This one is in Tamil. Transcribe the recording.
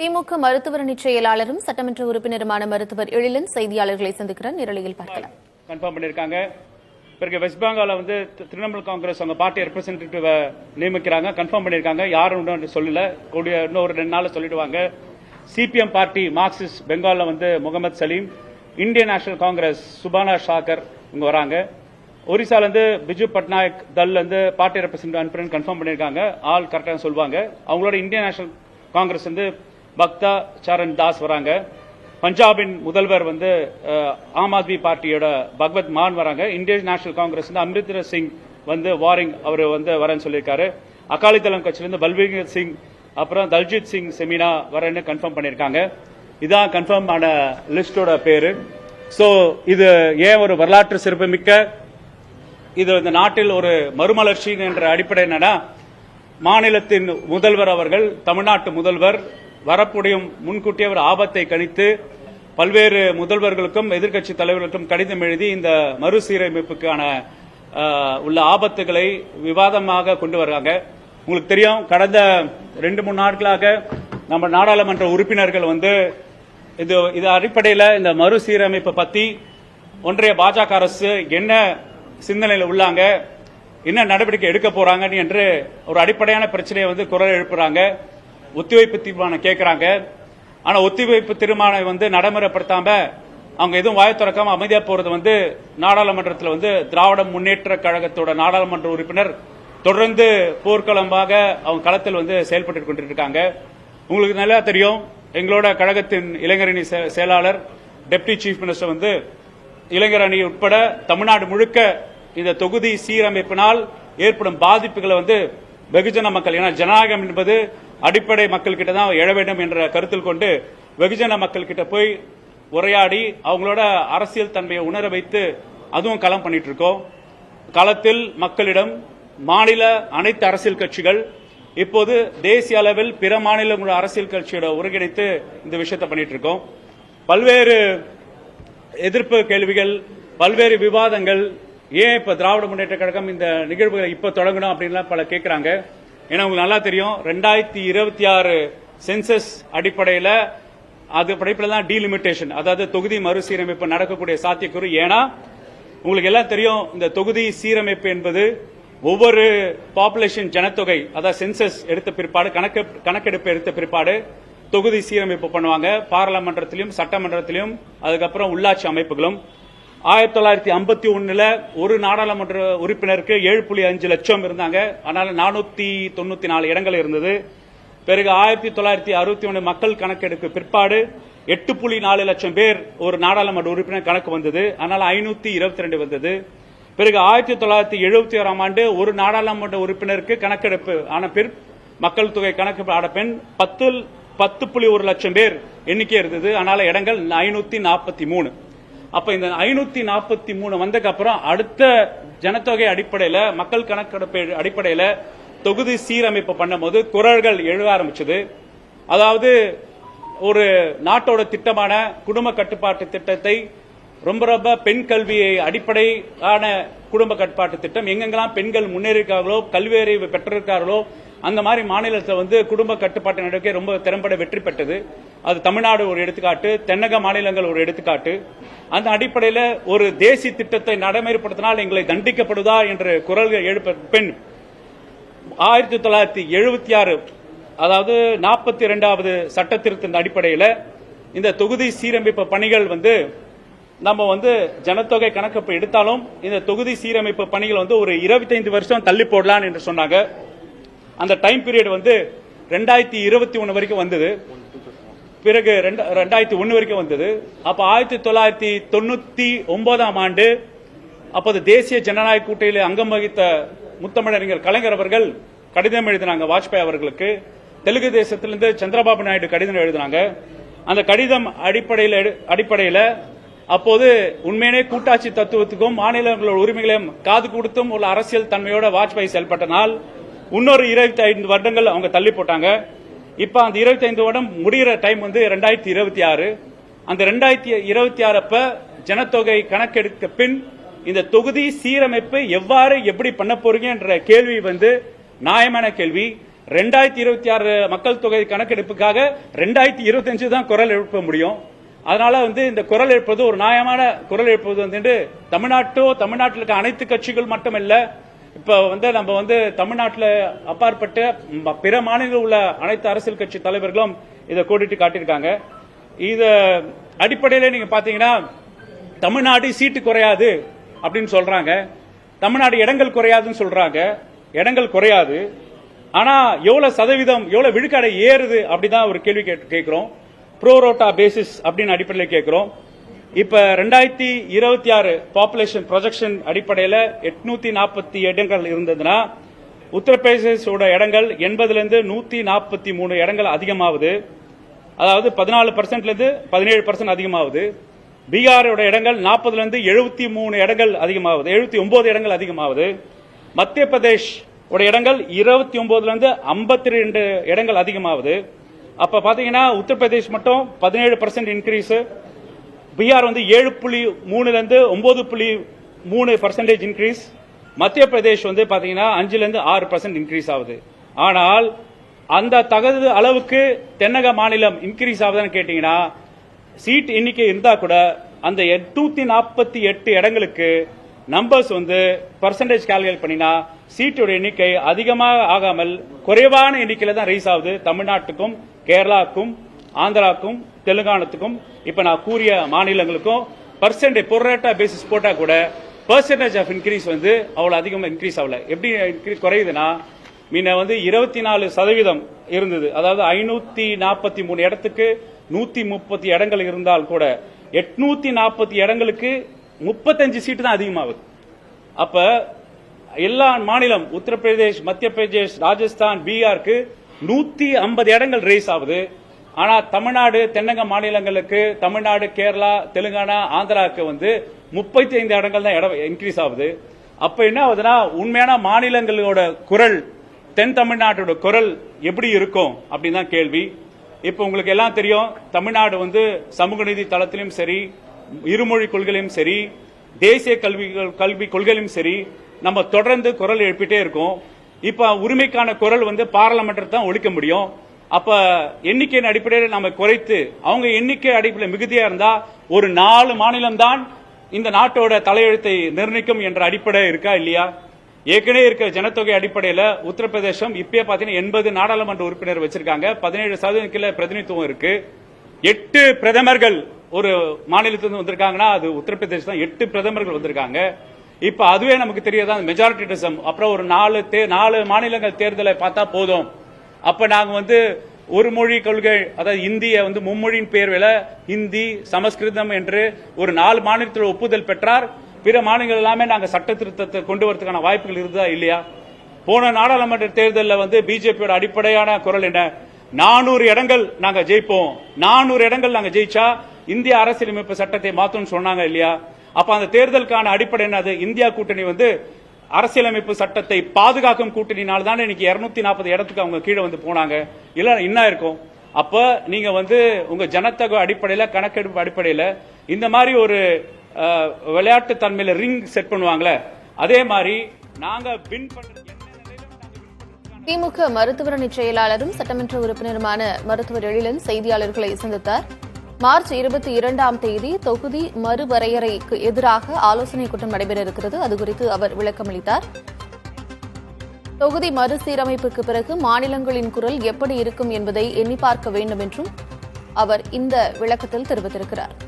திமுக மருத்துவரணி செயலாளரும் சட்டமன்ற உறுப்பினருமான மருத்துவர் எழிலன் செய்தியாளர்களை சந்திக்கிறார். நிரலையில் பார்க்கலாம். கன்ஃபார்ம் பண்ணியிருக்காங்க. பிறகு வெஸ்ட் பெங்கால வந்து திரிணாமுல் காங்கிரஸ் அவங்க பார்ட்டி ரெப்ரசன்டேட்டிவ் நியமிக்கிறாங்க. கன்ஃபார்ம் பண்ணியிருக்காங்க. யாரும் சொல்லல. கூடிய இன்னும் ஒரு ரெண்டு நாள் சொல்லிடுவாங்க. சிபிஎம் பார்ட்டி மார்க்சிஸ்ட் பெங்காலில் வந்து Mohammed Salim Indian National Congress Subhana Shakar இங்க வராங்க. ஒரிசால இருந்து பிஜு பட்நாயக் தல் வந்து பார்ட்டி ரெப்ரசன்டேட்டிவ் அனுப்புறேன்னு கன்ஃபார்ம் பண்ணியிருக்காங்க. ஆள் கரெக்டாக சொல்லுவாங்க. அவங்களோட இந்தியன் நேஷனல் காங்கிரஸ் வந்து பக்தா சரண் தாஸ் வராங்க. பஞ்சாபின் முதல்வர் வந்து ஆம் ஆத்மி பார்ட்டியோட பகவத் மான் வராங்க. இந்தியன் நேஷனல் காங்கிரஸ் வந்து சிங் வந்து வாரிங் அவர் வந்து வரேன்னு சொல்லியிருக்காரு. அகாலிதளம் கட்சியிலிருந்து பல்வீர் சிங் அப்புறம் தல்ஜித் சிங் செமினா வரேன்னு கன்ஃபார்ம் பண்ணியிருக்காங்க. இதான் கன்ஃபார்ம் ஆன லிஸ்டோட பேரு. ஸோ இது ஏன் ஒரு வரலாற்று சிறப்புமிக்க இது இந்த நாட்டில் ஒரு மறுமலர்ச்சி என்ற அடிப்படை என்னன்னா மாநிலத்தின் முதல்வர் அவர்கள் தமிழ்நாட்டு முதல்வர் வரக்கூடிய முன்கூட்டிய ஒரு ஆபத்தை கணித்து பல்வேறு முதல்வர்களுக்கும் எதிர்க்கட்சி தலைவர்களுக்கும் கடிதம் எழுதி இந்த மறுசீரமைப்புக்கான உள்ள ஆபத்துகளை விவாதமாக கொண்டு வர்றாங்க உங்களுக்கு தெரியும் கடந்த ரெண்டு மூணு நாட்களாக நம்ம நாடாளுமன்ற உறுப்பினர்கள் வந்து இது இது அடிப்படையில் இந்த மறுசீரமைப்பை பத்தி ஒன்றிய பாஜக அரசு என்ன சிந்தனையில் உள்ளாங்க என்ன நடவடிக்கை எடுக்க போறாங்கன்னு என்று ஒரு அடிப்படையான பிரச்சனையை வந்து குரல் எழுப்புறாங்க. ஒத்திவைப்பு தீர்மானம் கேட்குறாங்க ஆனா ஒத்திவைப்பு தீர்மானம் வந்து நடைமுறைப்படுத்தாம அவங்க எதுவும் வாய் திறக்காம அமைதியா போறது வந்து நாடாளுமன்றத்தில் வந்து திராவிட முன்னேற்ற கழகத்தோட நாடாளுமன்ற உறுப்பினர் தொடர்ந்து போர்க்களமாக அவங்க களத்தில் வந்து செயல்பட்டு கொண்டிருக்காங்க. உங்களுக்கு நல்லா தெரியும் எங்களோட கழகத்தின் இளைஞரணி செ- செயலாளர் டெப்டி சீஃப் மினிஸ்டர் வந்து இளைஞர் அணி உட்பட தமிழ்நாடு முழுக்க இந்த தொகுதி சீரமைப்பினால் ஏற்படும் பாதிப்புகளை வந்து வெகுஜன மக்கள் ஏன்னா ஜனநாயகம் என்பது அடிப்படை மக்கள் கிட்ட தான் எழ வேண்டும் என்ற கருத்தில் கொண்டு வெகுஜன மக்கள் கிட்ட போய் உரையாடி அவங்களோட அரசியல் தன்மையை உணர வைத்து அதுவும் களம் பண்ணிட்டு இருக்கோம் களத்தில் மக்களிடம் மாநில அனைத்து அரசியல் கட்சிகள் இப்போது தேசிய அளவில் பிற மாநில அரசியல் கட்சியோட ஒருங்கிணைத்து இந்த விஷயத்தை பண்ணிட்டு இருக்கோம் பல்வேறு எதிர்ப்பு கேள்விகள் பல்வேறு விவாதங்கள் ஏன் இப்ப திராவிட முன்னேற்ற கழகம் இந்த நிகழ்வுகளை இப்ப தொடங்கணும் அப்படின்லாம் பல கேட்கிறாங்க ஏன்னா உங்களுக்கு நல்லா தெரியும் ரெண்டாயிரத்தி இருபத்தி ஆறு சென்சஸ் அடிப்படையில் அது அடிப்படையில் தான் டீலிமிட்டேஷன் அதாவது தொகுதி மறுசீரமைப்பு நடக்கக்கூடிய சாத்தியக்கூறு. ஏன்னா உங்களுக்கு எல்லாம் தெரியும் இந்த தொகுதி சீரமைப்பு என்பது ஒவ்வொரு பாப்புலேஷன் ஜனத்தொகை அதாவது சென்சஸ் எடுத்த பிற்பாடு கணக்கு கணக்கெடுப்பு எடுத்த பிற்பாடு தொகுதி சீரமைப்பு பண்ணுவாங்க. பாராளுமன்றத்திலும் சட்டமன்றத்திலும் அதுக்கப்புறம் உள்ளாட்சி அமைப்புகளும். ஆயிரத்தி தொள்ளாயிரத்தி ஐம்பத்தி ஒன்றில் ஒரு நாடாளுமன்ற உறுப்பினருக்கு ஏழு புள்ளி அஞ்சு லட்சம் இருந்தாங்க. அதனால் நானூத்தி தொண்ணூத்தி நாலு இடங்கள் இருந்தது. பிறகு ஆயிரத்தி தொள்ளாயிரத்தி அறுபத்தி ஒன்று மக்கள் கணக்கெடுப்பு பிற்பாடு எட்டு புள்ளி நாலு லட்சம் பேர் ஒரு நாடாளுமன்ற உறுப்பினர் கணக்கு வந்தது. அதனால் ஐநூத்தி இருபத்தி ரெண்டு வந்தது. பிறகு ஆயிரத்தி தொள்ளாயிரத்தி எழுபத்தி ஓராம் ஆண்டு ஒரு நாடாளுமன்ற உறுப்பினருக்கு கணக்கெடுப்பு ஆன பிற் மக்கள் தொகை கணக்கு ஆன பெண் பத்து பத்து புள்ளி ஒரு லட்சம் பேர் எண்ணிக்கை இருந்தது. ஆனால் இடங்கள் ஐநூத்தி நாற்பத்தி மூணு. அப்ப இந்த ஐநூத்தி நாற்பத்தி மூணு வந்ததுக்கு அப்புறம் அடுத்த ஜனத்தொகை அடிப்படையில மக்கள் கணக்கெடுப்பு அடிப்படையில தொகுதி சீரமைப்பு பண்ணும்போது குரல்கள் எழுத ஆரம்பிச்சது. அதாவது ஒரு நாட்டோட திட்டமான குடும்ப கட்டுப்பாட்டு திட்டத்தை ரொம்ப ரொம்ப பெண் கல்வியை அடிப்படையான குடும்ப கட்டுப்பாட்டு திட்டம். எங்கெங்கெல்லாம் பெண்கள் முன்னேறியிருக்கார்களோ கல்வி அறிவு பெற்றிருக்கார்களோ அந்த மாதிரி மாநிலத்தில் வந்து குடும்ப கட்டுப்பாட்டு நடவடிக்கை ரொம்ப திறம்பட வெற்றி பெற்றது. அது தமிழ்நாடு ஒரு எடுத்துக்காட்டு தென்னக மாநிலங்கள் ஒரு எடுத்துக்காட்டு. அந்த அடிப்படையில் ஒரு தேசிய திட்டத்தை நடைமுறைப்படுத்தினால் எங்களை தண்டிக்கப்படுதா என்று குரல்கள் எழுப்ப பெண் ஆயிரத்தி தொள்ளாயிரத்தி எழுபத்தி ஆறு அதாவது நாற்பத்தி இரண்டாவது சட்ட திருத்தின் அடிப்படையில் இந்த தொகுதி சீரமைப்பு பணிகள் வந்து நம்ம வந்து ஜனத்தொகை கணக்கெடுப்பு எடுத்தாலும் இந்த தொகுதி சீரமைப்பு பணிகள் வந்து ஒரு இருபத்தைந்து வருஷம் தள்ளி போடலாம் என்று சொன்னாங்க. அந்த டைம் பீரியட் வந்து ரெண்டாயிரத்தி இருபத்தி ஒன்று வரைக்கும் வந்தது. பிறகு ரெண்ட- ரெண்டாயிரத்தி ஒன்று வரைக்கும் வந்தது. அப்போ ஆயிரத்தி தொள்ளாயிரத்தி தொண்ணூற்றி ஒன்பதாம் ஆண்டு அப்போது தேசிய ஜனநாயக கூட்டணியில் அங்கம் வகித்த முத்தமிழறிஞர் கலைஞர் அவர்கள் கடிதம் எழுதினாங்க வாஜ்பாய் அவர்களுக்கு. தெலுங்கு தேசத்திலிருந்து சந்திரபாபு நாயுடு கடிதம் எழுதினாங்க. அந்த கடிதம் அடிப்படையில் எடு- அடிப்படையில் அப்போது உண்மையிலே கூட்டாட்சி தத்துவத்துக்கும் மாநிலங்களோட உரிமைகளையும் காது கொடுத்தும் உள்ள அரசியல் தன்மையோட வாஜ்பாய் செயல்பட்டனால் இன்னொரு இருபத்தி ஐந்து வருடங்கள் அவங்க தள்ளி போட்டாங்க. இப்ப அந்த இருபத்தி ஐந்து வருடம் முடிகிற டைம் வந்து ரெண்டாயிரத்தி இருபத்தி ஆறு. அந்த ரெண்டாயிரத்தி இருபத்தி ஆறு அப்ப ஜனத்தொகை கணக்கெடுக்க பின் இந்த தொகுதி சீரமைப்பு எவ்வாறு எப்படி பண்ண போறீங்க என்ற கேள்வி வந்து நியாயமான கேள்வி. ரெண்டாயிரத்தி இருபத்தி ஆறு மக்கள் தொகை கணக்கெடுப்புக்காக ரெண்டாயிரத்தி இருபத்தஞ்சு தான் குரல் எழுப்ப முடியும். அதனால வந்து இந்த குரல் எழுப்பது ஒரு நியாயமான குரல் எழுப்பது வந்து தமிழ்நாட்டோ தமிழ்நாட்டில் இருக்க அனைத்து கட்சிகள் மட்டுமல்ல இப்போ வந்து நம்ம வந்து தமிழ்நாட்டில் அப்பாற்பட்ட பிற மாநிலங்களில் உள்ள அனைத்து அரசியல் கட்சி தலைவர்களும் இதை கோடிட்டு காட்டியிருக்காங்க. இது அடிப்படையில் நீங்கள் பார்த்தீங்கன்னா தமிழ்நாடு சீட்டு குறையாது அப்படின்னு சொல்கிறாங்க தமிழ்நாடு இடங்கள் குறையாதுன்னு சொல்கிறாங்க இடங்கள் குறையாது. ஆனால் எவ்வளோ சதவீதம் எவ்வளோ விழுக்காடை ஏறுது அப்படி தான் ஒரு கேள்வி கேட்- கேட்குறோம். ப்ரோரோட்டா பேசிஸ் அப்படின்னு அடிப்படையில் கேட்குறோம். இப்ப ரெண்டாயிரத்தி இருபத்தி ஆறு பாப்புலேஷன் ப்ரொஜெக்ஷன் அடிப்படையில் எட்நூத்தி நாற்பத்தி இடங்கள் இருந்ததுன்னா உத்தரப்பிரதேசோட இடங்கள் எண்பதுலேருந்து நூற்றி நூத்தி நாற்பத்தி மூணு இடங்கள் அதிகமாகுது. அதாவது பதினாலு பர்சன்ட்ல இருந்து பதினேழு பர்சன்ட் அதிகமாகுது. பீகாரோட இடங்கள் நாற்பதுல இருந்து எழுபத்தி மூணு இடங்கள் அதிகமாகுது. எழுபத்தி ஒன்பது இடங்கள் அதிகமாகுது. மத்திய பிரதேஷ் உட இடங்கள் இருபத்தி ஒன்பதுல இருந்து ஐம்பத்தி ரெண்டு இடங்கள் அதிகமாகுது. அப்ப பாத்தீங்கன்னா உத்தரப்பிரதேஷ் மட்டும் பதினேழு பர்சன்ட் இன்க்ரீஸ் பீகார் வந்து ஏழு புள்ளி மூணுலேருந்து ஒன்பது புள்ளி மூணு பர்சன்டேஜ் இன்க்ரீஸ் மத்திய பிரதேஷ் வந்து பார்த்தீங்கன்னா அஞ்சுலேருந்து ஆறு பர்சன்ட் இன்க்ரீஸ் ஆகுது. ஆனால் அந்த தகுந்த அளவுக்கு தென்னக மாநிலம் இன்க்ரீஸ் ஆகுதுன்னு கேட்டிங்கன்னா சீட் எண்ணிக்கை இருந்தால் கூட அந்த எட்நூத்தி நாற்பத்தி எட்டு இடங்களுக்கு நம்பர்ஸ் வந்து பர்சன்டேஜ் கால்குலேட் பண்ணினா சீட்டோட எண்ணிக்கை அதிகமாக ஆகாமல் குறைவான எண்ணிக்கையில் தான் ரைஸ் ஆகுது தமிழ்நாட்டுக்கும் கேரளாவுக்கும் ஆந்திராவுக்கும் தெலுங்கானத்துக்கும் இப்ப நான் கூறிய மாநிலங்களுக்கும் பர்சன்டேஜ் பொருளாட்ட பேசிஸ் போட்டா கூட பர்சன்டேஜ் ஆஃப் இன்க்ரீஸ் வந்து அவ்வளவு அதிகமாக இன்க்ரீஸ் ஆகல. எப்படி இன்க்ரீஸ் குறையுதுன்னா முன்ன வந்து இருபத்தி நாலு சதவீதம் இருந்தது. அதாவது ஐநூத்தி நாற்பத்தி மூணு இடத்துக்கு நூத்தி முப்பத்தி இடங்கள் இருந்தால் கூட எட்நூத்தி நாற்பத்தி இடங்களுக்கு முப்பத்தஞ்சு சீட்டு தான் அதிகமாகுது. அப்ப எல்லா மாநிலம் உத்தரப்பிரதேஷ் மத்திய பிரதேஷ் ராஜஸ்தான் பீகாருக்கு நூத்தி ஐம்பது இடங்கள் ரேஸ் ஆகுது. ஆனா தமிழ்நாடு தென்னக மாநிலங்களுக்கு தமிழ்நாடு கேரளா தெலுங்கானா ஆந்திராவுக்கு வந்து முப்பத்தி ஐந்து இடங்கள் தான் இடம் இன்க்ரீஸ் ஆகுது. அப்ப என்ன ஆகுதுன்னா உண்மையான மாநிலங்களோட குரல் தென் தமிழ்நாட்டோட குரல் எப்படி இருக்கும் அப்படின்னு தான் கேள்வி. இப்ப உங்களுக்கு எல்லாம் தெரியும் தமிழ்நாடு வந்து சமூக நீதி தளத்திலும் சரி இருமொழி கொள்கையிலும் சரி தேசிய கல்வி கல்வி கொள்கையிலும் சரி நம்ம தொடர்ந்து குரல் எழுப்பிட்டே இருக்கோம். இப்ப உரிமைக்கான குரல் வந்து பாராளுமன்றத்தை தான் ஒழிக்க முடியும். அப்ப எண்ணிக்கையின் அடிப்படையில் நம்ம குறைத்து அவங்க எண்ணிக்கை அடிப்படையில் மிகுதியா இருந்தா ஒரு நாலு மாநிலம் தான் இந்த நாட்டோட தலையெழுத்தை நிர்ணயிக்கும் என்ற அடிப்படை இருக்கா இல்லையா? ஏற்கனவே இருக்கிற ஜனத்தொகை அடிப்படையில் உத்தரப்பிரதேசம் இப்பயே பார்த்தீங்கன்னா எண்பது நாடாளுமன்ற உறுப்பினர் வச்சிருக்காங்க. பதினேழு சதவீதம் கீழே பிரதிநிதித்துவம் இருக்கு. எட்டு பிரதமர்கள் ஒரு மாநிலத்திலிருந்து வந்திருக்காங்கன்னா அது உத்தரப்பிரதேசம் தான் எட்டு பிரதமர்கள் வந்திருக்காங்க. இப்ப அதுவே நமக்கு தெரியாதான் மெஜாரிட்டிசம் அப்புறம் ஒரு நாலு தே- நாலு மாநிலங்கள் தேர்தலை பார்த்தா போதும். அப்போ நாங்கள் வந்து ஒரு மொழி கொள்கை அதாவது இந்தியை வந்து மும்மொழியின் பேர்வில் ஹிந்தி சமஸ்கிருதம் என்று ஒரு நாலு மாநிலத்தில் ஒப்புதல் பெற்றார். பிற மாநிலங்கள் எல்லாமே நாங்கள் சட்ட திருத்தத்தை கொண்டு வரதுக்கான வாய்ப்புகள் இருக்குதா இல்லையா? போன நாடாளுமன்ற தேர்தலில் வந்து பிஜேபியோட அடிப்படையான குரல் என்ன? நானூறு இடங்கள் நாங்கள் ஜெயிப்போம். நானூறு இடங்கள் நாங்கள் ஜெயிச்சா இந்திய அரசியலமைப்பு சட்டத்தை மாத்தணும்னு சொன்னாங்க இல்லையா? அப்ப அந்த தேர்தலுக்கான அடிப்படை என்னது? இந்தியா கூட்டணி வந்து அரசியலமைப்பு சட்டத்தை பாதுகாக்கும் கூட்டணினால தான் இன்னைக்கு இருநூத்தி நாற்பது இடத்துக்கு அவங்க கீழே வந்து போனாங்க. இல்ல என்ன இருக்கும்? அப்ப நீங்க வந்து உங்க ஜனத்தொகை அடிப்படையில கணக்கெடுப்பு அடிப்படையில இந்த மாதிரி ஒரு விளையாட்டு தன்மையில ரிங் செட் பண்ணுவாங்களே அதே மாதிரி நாங்க வின் பண்றது திமுக மருத்துவரணி செயலாளரும் சட்டமன்ற உறுப்பினருமான மருத்துவர் எழிலன் செய்தியாளர்களை சந்தித்தார். மார்ச் இருபத்தி இரண்டாம் தேதி தொகுதி மறுவரையறைக்கு எதிராக ஆலோசனைக் கூட்டம் நடைபெற இருக்கிறது. அது குறித்து அவர் விளக்கமளித்தார். தொகுதி மறுசீரமைப்புக்கு பிறகு மாநிலங்களின் குரல் எப்படி இருக்கும் என்பதை எண்ணி பார்க்க வேண்டும் என்றும் அவர் இந்த விளக்கத்தில் தெரிவித்திருக்கிறார்.